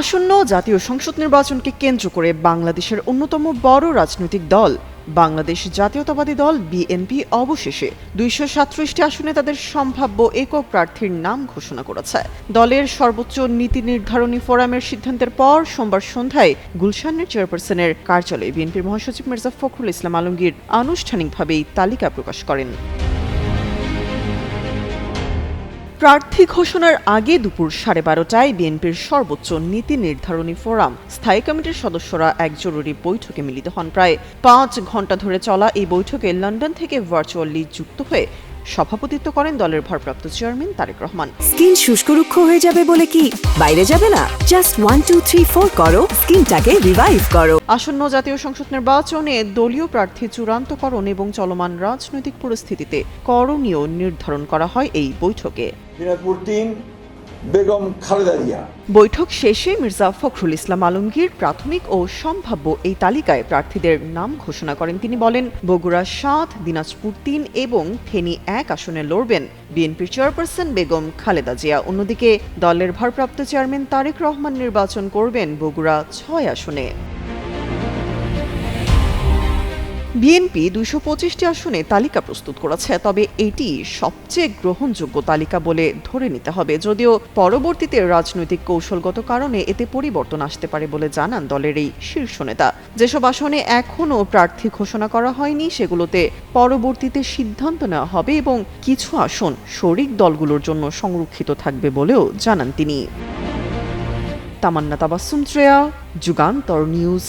আসন্ন জাতীয় সংসদ নির্বাচনকে কেন্দ্র করে বাংলাদেশের অন্যতম বড় রাজনৈতিক দল। বাংলাদেশ জাতীয়তাবাদী দল বিএনপি অবশেষে দুইশো সাতত্রিশটি আসনে তাদের সম্ভাব্য একক প্রার্থীর নাম ঘোষণা করেছে। দলের সর্বোচ্চ নীতি নির্ধারণী ফোরামের সিদ্ধান্তের পর সোমবার সন্ধ্যায় গুলশানের চেয়ারপারসনের কার্যালয়ে বিএনপির মহাসচিব মির্জা ফখরুল ইসলাম আলমগীর আনুষ্ঠানিকভাবে এই তালিকা প্রকাশ করেন। প্রার্থী ঘোষণার আগে দুপুর সাড়ে বারোটায় বিএনপির সর্বোচ্চ নীতি নির্ধারণী ফোরাম। স্থায়ী কমিটির সদস্যরা এক জরুরি বৈঠকে মিলিত হন প্রায় পাঁচ ঘণ্টা ধরে চলা এই বৈঠকে লন্ডন থেকে ভার্চুয়ালি যুক্ত হয়ে সভাপতিত্ব করেন দলের ভারপ্রাপ্ত চেয়ারম্যান তারেক রহমান। স্কিন শুষ্ক রুক্ষ হয়ে যাবে বলে কি? বাইরে যাবে না। Just one two three four করো। স্কিনটাকে রিভাইভ করো। আসন্ন জাতীয় সংসদ নির্বাচনে দলীয় প্রার্থী চূড়ান্তকরণ এবং চলমান রাজনৈতিক পরিস্থিতিতে করণীয় নির্ধারণ করা হয় এই বৈঠকে। দিনাজপুর তিন বেগম খালেদা জিয়া। বৈঠক শেষে মির্জা ফখরুল ইসলাম আলমগীর প্রাথমিক ও সম্ভাব্য এই তালিকায় প্রার্থীদের নাম ঘোষণা করেন। তিনি বলেন, বগুড়া সাত, দিনাজপুর তিন এবং ফেনী এক আসনে লড়বেন বিএনপির চেয়ারপারসন বেগম খালেদা জিয়া। অন্যদিকে দলের ভারপ্রাপ্ত চেয়ারম্যান তারেক রহমান নির্বাচন করবেন বগুড়া ছয় আসনে। বিএনপি দুইশো পঁচিশটি আসনে তালিকা প্রস্তুত করেছে, তবে এটি সবচেয়ে গ্রহণযোগ্য তালিকা বলে ধরে নিতে হবে। যদিও পরবর্তীতে রাজনৈতিক কৌশলগত কারণে এতে পরিবর্তন আসতে পারে বলে জানান দলের এই শীর্ষ নেতা। যেসব আসনে এখনও প্রার্থী ঘোষণা করা হয়নি, সেগুলোতে পরবর্তীতে সিদ্ধান্ত নেওয়া হবে এবং কিছু আসন শরিক দলগুলোর জন্য সংরক্ষিত থাকবে বলেও জানান তিনি। তামান্না তাবাসুম যুগান্তর নিউজ।